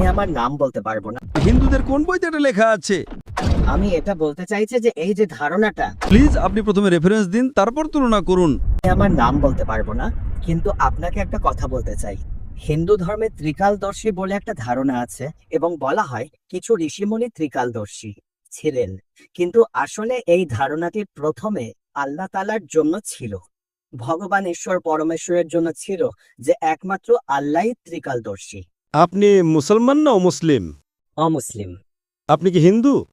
আমি আমার নাম বলতে পারব না। হিন্দুদের কোন বইতে এটা লেখা আছে? আমি এটা বলতে চাইছি যে এই যে ধারণাটা প্লিজ আপনি প্রথমে রেফারেন্স দিন তারপর তুলনা করুন। আমি আমার নাম বলতে পারব না কিন্তু আপনাকে একটা কথা বলতে চাই। হিন্দু ধর্মে ত্রিকালদর্শী বলে একটা ধারণা আছে এবং বলা হয় কিছু ঋষিমুনি ত্রিকালদর্শী ছিলেন। কিন্তু আসলে এই ধারণাটি প্রথমে আল্লাহ তালার জন্য ছিল। ভগবান ঈশ্বর পরমেশ্বরের জন্য ছিল যে একমাত্র আল্লাহই ত্রিকালদর্শী। আপনি মুসলমান না মুসলিম অমুসলিম। আপনি কি হিন্দু?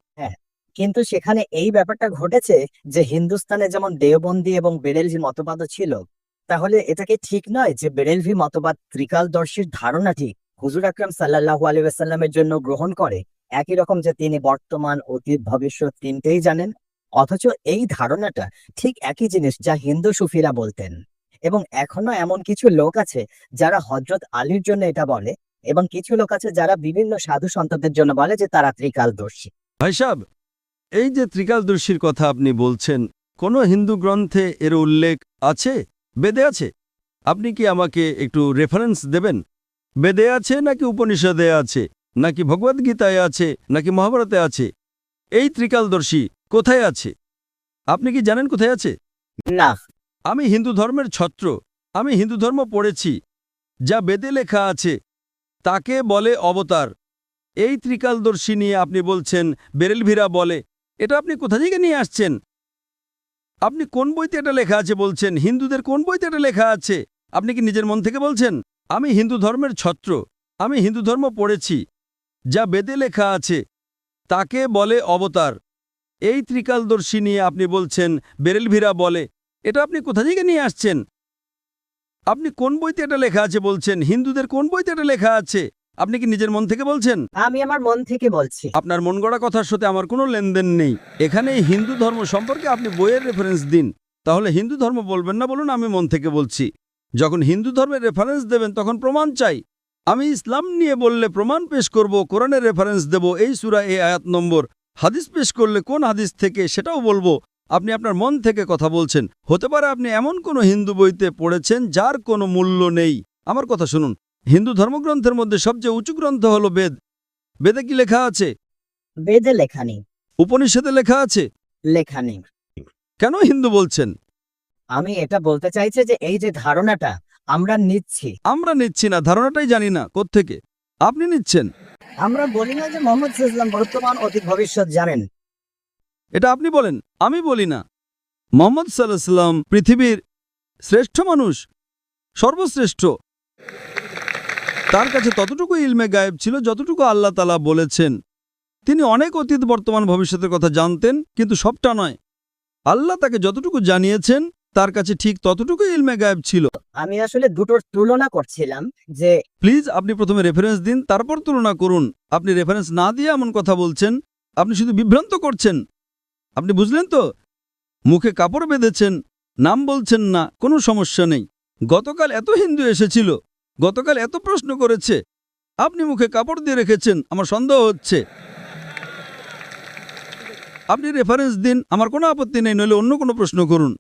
কিন্তু সেখানে এই ব্যাপারটা ঘটেছে যে হিন্দুস্তানে যেমন দেওবন্দি এবং বেরেলভি মতবাদও ছিল তাহলে এটা কি ঠিক নয় যে বেরেলভি মতবাদ ত্রিকালদর্শীর ধারণাটি হুজুর আকরাম সাল্লাহু আলাইসাল্লামের জন্য গ্রহণ করে একই রকম যে তিনি বর্তমান অতীত ভবিষ্যৎ তিনটেই জানেন অথচ এই ধারণাটা ঠিক একই জিনিস যা হিন্দু সুফিরা বলতেন। এবং এখনও এমন কিছু লোক আছে যারা হজরত আলীর জন্য এটা বলে এবং কিছু লোক আছে যারা বিভিন্ন সাধু সন্তদের জন্য বলে যে তারা ত্রিকালদর্শী। ভাই সাহেব এই যে ত্রিকালদর্শীর কথা আপনি বলছেন কোন হিন্দু গ্রন্থে এর উল্লেখ আছে? বেদে আছে? আপনি কি আমাকে একটু রেফারেন্স দেবেন? বেদে আছে নাকি উপনিষদে আছে? নাকি ভগবদ্গীতায় আছে? নাকি মহাভারতে আছে? এই ত্রিকালদর্শী কোথায় আছে? আপনি কি জানেন কোথায় আছে? না। আমি হিন্দু ধর্মের ছত্র আমি হিন্দু ধর্ম পড়েছি। যা বেদে লেখা আছে তাকে বলে অবতার। এই ত্রিকালদর্শী নিয়ে আপনি বলছেন, বেরেলভিরা বলে, এটা আপনি কোথা থেকে নিয়ে আসছেন? আপনি কোন বইতে এটা লেখা আছে বলছেন? হিন্দুদের কোন বইতে এটা লেখা আছে? আপনি কি নিজের মন থেকে বলছেন? আমি হিন্দু ধর্মের ছত্র, আমি হিন্দু ধর্ম পড়েছি, যা বেদে লেখা আছে, তাকে বলে অবতার। এই ত্রিকালদর্শী নিয়ে আপনি বলছেন, বেরেলভিরা বলে, এটা আপনি কোথা থেকে নিয়ে আসছেন? আপনি কোন বইতে এটা লেখা আছে বলছেন? হিন্দুদের কোন বইতে এটা লেখা আছে? আপনি কি নিজের মন থেকে বলছেন? আমি আমার মন থেকে বলছি। আপনার মন গড়া কথার সাথে আমার কোনো লেনদেন নেই। এখানে হিন্দু ধর্ম সম্পর্কে আপনি বইয়ের রেফারেন্স দিন। তাহলে হিন্দু ধর্ম বলবেন না বলুন আমি মন থেকে বলছি। যখন হিন্দু ধর্মের রেফারেন্স দেবেন তখন প্রমাণ চাই। আমি ইসলাম নিয়ে বললে প্রমাণ পেশ করব কোরআনের রেফারেন্স দেব এই সুরা এই আয়াত নম্বর। হাদিস পেশ করলে কোন হাদিস থেকে সেটাও বলব। আপনি আপনার মন থেকে কথা বলছেন। হতে পারে আপনি এমন কোনো হিন্দু বইতে পড়েছেন যার কোনো মূল্য নেই। আমার কথা শুনুন। হিন্দু ধর্মগ্রন্থের মধ্যে সবচেয়ে উঁচু গ্রন্থ হল বেদ। বেদে কি লেখা আছে? বেদে লেখা নেই। উপনিষদে লেখা আছে? লেখা নেই। কেন হিন্দু বলছেন? আমি এটা বলতে চাইছি যে এই যে ধারণাটা আমরা নিচ্ছি। আমরা নিচ্ছি না ধারণাটাই জানি না কোত্থেকে? আপনি নিচ্ছেন? আমরা বলি না যে মোহাম্মদ ইসলাম বর্তমান অতীত ভবিষ্যৎ জানেন। এটা আপনি বলেন আমি বলি না। মোহাম্মদ সাল্লাহাম পৃথিবীর শ্রেষ্ঠ মানুষ সর্বশ্রেষ্ঠ। তার কাছে ততটুকু ইলমে গায়েব ছিল যতটুকু আল্লাহ তালা বলেছেন। তিনি অনেক অতীত বর্তমান ভবিষ্যতের কথা জানতেন কিন্তু সবটা নয়। আল্লাহ তাকে যতটুকু জানিয়েছেন তার কাছে ঠিক ততটুকু ইলমে গায়েব ছিল। আমি আসলে দুটোর তুলনা করছিলাম যে প্লিজ আপনি প্রথমে রেফারেন্স দিন তারপর তুলনা করুন। আপনি রেফারেন্স না দিয়ে এমন কথা বলছেন আপনি শুধু বিভ্রান্ত করছেন। আপনি বুঝলেন তো? মুখে কাপড় বেঁধেছেন, নাম বলছেন না, কোনো সমস্যা নেই। গতকাল এত হিন্দু এসেছিল, গতকাল এত প্রশ্ন করেছে, আপনি মুখে কাপড় দিয়ে রেখেছেন, আমার সন্দেহ হচ্ছে। আপনি রেফারেন্স দিন, আমার কোনো আপত্তি নেই, নইলে অন্য কোনো প্রশ্ন করুন।